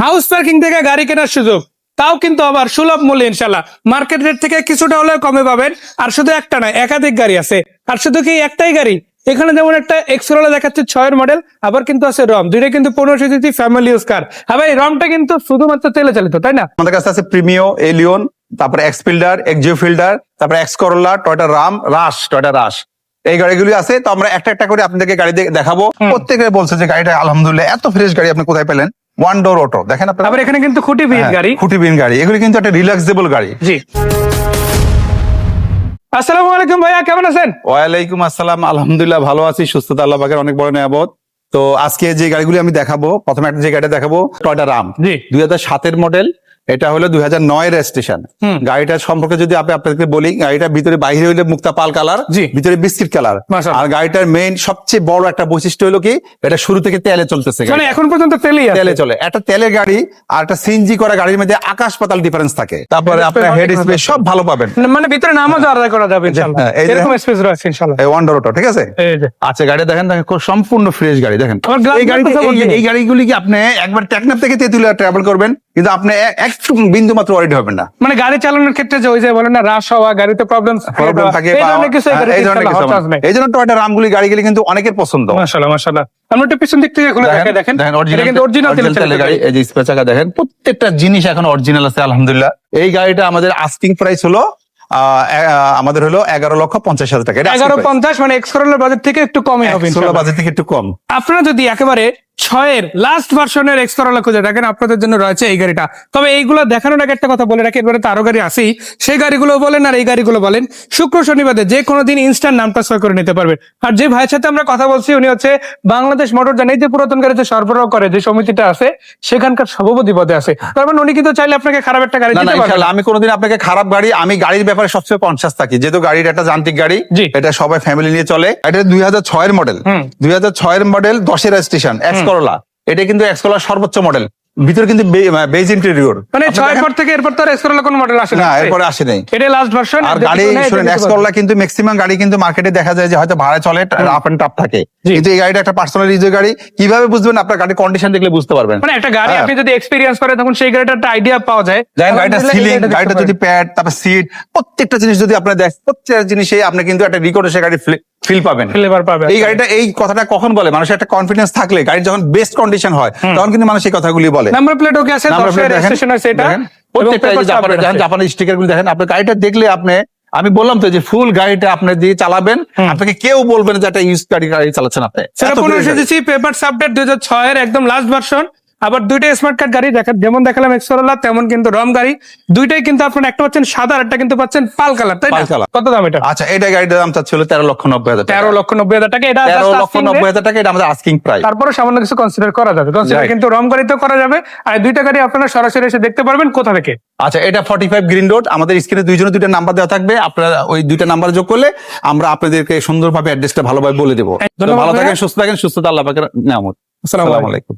House parking থেকে গাড়ি কেনার সুযোগ। তাও কিন্তু আবার সুলভ মূল্যে ইনশাল্লাহ মার্কেট রেট থেকে কিছুটা হলেও কমে পাবেন। আর শুধু একটা নয় একাধিক গাড়ি আছে। আর শুধু কি একটাই গাড়ি? এখানে যেমন একটা এক্সরোলা দেখাচ্ছে ছয়ের মডেল আবার কিন্তু আছে রম দুইটা কিন্তু পনেরোশো সিসি ফ্যামিলি ইউজ কার আবার এই রমটা কিন্তু শুধুমাত্র তেলে চালিত তাই না? আমাদের কাছে আছে প্রিমিও এলিয়ন তারপরে এক্স ফিল্ডার এক্সিও ফিল্ডার তারপরে এক্স করোলা টয়টা রাম রাশ টয়টা রাশ এই গাড়িগুলি আছে তো আমরা একটা একটা করে আপনাদেরকে গাড়ি দেখাবো। প্রত্যেকে বলছে যে গাড়িটা আলহামদুলিল্লাহ এত ফ্রেশ গাড়ি আপনি কোথায় পেলেন? ওয়ান ডোর অটো দেখেন আপনারা? আবার এখানে কিন্তু খুটি বিহীন হ্যাঁ, গাড়ি। খুঁটি বিন গাড়ি। এগুলি কিন্তু একটা রিল্যাক্সেবল গাড়ি। জি। আসসালামু আলাইকুম ভাইয়া কেমন আছেন? ওয়ালাইকুম আসসালাম। আলহামদুলিল্লাহ ভালো আছি। সুস্থতা আল্লাহ পাকের অনেক বড় নিয়ামত। তো আজকে যে গাড়িগুলি আমি দেখাবো প্রথমে একটা যে গাড়িটা দেখাবো টয়টা রাম জি। দুই হাজার সাতের মডেল এটা হলো দুই হাজার নয় রেজিস্ট্রেশন হুম। গাড়িটার সম্পর্কে যদি আপনি আপনাদেরকে বলি গাড়িটার ভিতরে বাইরে হইলে মুক্তা পাল কালার। ভিতরে বিস্কিট কালার। আর গাড়িটার মেইন সবচেয়ে বড় একটা বৈশিষ্ট্য হলো কি এটা শুরু থেকে তেলে চলতেছে মানে এখন পর্যন্ত আছে। তেলে চলে। একটা তেলের গাড়ি আর একটা সিএনজি করা গাড়ির মধ্যে আকাশ পাতাল ডিফারেন্স থাকে। তারপরে আপনার হেড স্পেস সব ভালো পাবেন। মানে ভিতরে নামাজ আদায় করা যাবে ইনশাল্লাহ হ্যাঁ, এরকম স্পেস রয়েছে ইনশাল্লাহ এই ওয়ান্ডার অটো ঠিক আছে? আচ্ছা গাড়ি দেখেন দেখেন খুব সম্পূর্ণ ফ্রেশ গাড়ি দেখেন। এই গাড়ি এই- গাড়িগুলি কি আপনি একবার টেকনাফ থেকে তেতুলিয়া ট্রাভেল করবেন? কিন্তু আপনি এ- একটু বিন্দু মাত্র ওয়ারিড হবেন না। মানে গাড়ি চালানোর ক্ষেত্রে যে ওই যে বলেন না রাশ হওয়া গাড়িতে প্রবলেম প্রবলেম থাকে এই ধরনের কিছু এই হ্যাঁ, এই ধরনের কিছু এই জন্য টয়টা রামগুলি গাড়িগুলি কিন্তু অনেকের পছন্দ। মাশাআল্লাহ মাশাআল্লাহ। আমরা একটু পিছন দিক থেকে খুলে দেখে দেখেন। কিন্তু অরিজিনাল তেল তেলের গাড়ি গাড়ি। এই যে স্পেস চাকা দেখেন প্রত্যেকটা জিনিস এখন অরিজিনাল আছে আলহামদুলিল্লাহ। এই গাড়িটা আমাদের আস্কিং প্রাইস হলো আমাদের হলো এগারো লক্ষ পঞ্চাশ হাজার টাকা। এগারো পঞ্চাশ মানে এক্সকরোলার বাজেট থেকে একটু কমে হবে। বাজেট থেকে একটু কম। আপনারা যদি একেবারে ছয়ের লাস্ট ভার্সনের এক্সকরোলা খুঁজে। দেখেন আপনাদের জন্য রয়েছে এই গাড়িটা। তবে এইগুলো দেখানোর আগে একটা কথা বলে রাখি এবারে তো আরও গাড়ি আছেই সেই গাড়িগুলো বলেন আর এই গাড়িগুলো বলেন। শুক্র শনিবারে যে কোনো দিন ইনস্ট্যান্ট নাম ট্রান্সফার করে নিতে পারবে আর যে ভাইয়ের সাথে আমরা কথা বলছি উনি হচ্ছে বাংলাদেশ মোটর এই যে পুরাতন গাড়িতে সরবরাহ করে যে সমিতিটা আছে সেখানকার সভাপতি পদে আছে। তার মানে উনি কিন্তু চাইলে আপনাকে খারাপ একটা গাড়ি দিতে পারবেন। আমি কোনোদিন আপনাকে খারাপ গাড়ি আমি গাড়ির ব্যাপারে সবচেয়ে কনসিয়াস থাকি। যেহেতু গাড়ির একটা যান্ত্রিক গাড়ি। এটা সবাই ফ্যামিলি নিয়ে চলে। এটা দুই হাজার ছয়ের মডেল দুই হাজার ছয়ের মডেল দশের এক্স করোলা এটা কিন্তু এক্স করোলার সর্বোচ্চ মডেল ভিতরে কিন্তু বেজ ইন্টেরিয়র মানে ছয় পর থেকে এরপর তো আর এক্সকরোলা কোনো মডেল আসে না। এরপরে আসে নাই। এটা লাস্ট ভার্সন আর গাড়ি শুনেন এক্স করোলা কিন্তু ম্যাক্সিমাম গাড়ি কিন্তু মার্কেটে দেখা যায় যে হয়তো ভাড়া চলে আপ এন্ড টাপ থাকে। কিন্তু এই গাড়িটা একটা পার্সোনাল ইউজের গাড়ি। কীভাবে বুঝবেন? আপনার গাড়ির কন্ডিশন দেখলে বুঝতে পারবেন। মানে একটা গাড়ি হ্যাঁ। আপনি যদি এক্সপিরিয়েন্স করেন তখন সেই গাড়িটার একটা আইডিয়া পাওয়া যায়। গাড়িটা সিলিং গাড়িটা যদি। প্যাড তারপর সিট প্রত্যেকটা জিনিস যদি আপনার দেখ প্রত্যেকটা জিনিসে আপনি কিন্তু একটা রিকর্ড সে গাড়ি ফিল পাবেন। ফ্লেভার পাবে এই গাড়িটা এই কথাটা কখন বলে? মানুষের একটা কনফিডেন্স থাকলে গাড়ি যখন বেস্ট কন্ডিশন হয় তখন কিন্তু মানুষ এই কথাগুলি বলে। নাম্বার প্লেট ওকে আছে plate দশের আছে এটা প্রত্যেকটা জাপানের স্টিকার গুলি দেখেন আপনার গাড়িটা দেখলে আপনি আমি বললাম তো যে ফুল গাড়িটা আপনি দিয়ে চালাবেন। আপনাকে কেউ বলবেন যে একটা ইউজ গাড়ি গাড়ি চালাচ্ছেন আপনি। সেটা এত পনেরো এসেছি পেপার আপডেট দুই হাজার ছয়ের একদম লাস্ট ভার্সন আবার দুইটা স্মার্ট কার্ড গাড়ি দেখা যেমন দেখালাম এক্সরোলা তেমন কিন্তু রম গাড়ি। দুইটাই কিন্তু আপনারা একটা পাচ্ছেন সাদা আর একটা কিন্তু পাচ্ছেন পাল কালার তাই না? কত দাম এটা? আচ্ছা এটা গাড়িটার দাম চাচ্ছিল তেরো লক্ষ নব্বই হাজার টাকা। তেরো লক্ষ নব্বই হাজার টাকা এটা তেরো লক্ষ নব্বই। হাজার টাকা এটা আমাদের আস্কিং প্রাইস তারপরে সামান্য কিছু কনসিডার করা যাবে। কনসিডার কিন্তু রম গাড়িতেও করা যাবে আর দুইটা গাড়ি আপনারা সরাসরি এসে দেখতে পারবেন কোথা থেকে। আচ্ছা এটা ফর্টি ফাইভ গ্রিন রোড আমাদের স্ক্রিনে দুইজনের দুইটা নাম্বার দেওয়া থাকবে আপনারা ওই দুইটা নাম্বার যোগ করলে আমরা আপনাদেরকে সুন্দরভাবে অ্যাড্রেসটা ভালোভাবে বলে দেবো। ভালো থাকেন সুস্থ থাকেন সুস্থতা আল্লাহ পাকের নামত আসসালামু আলাইকুম।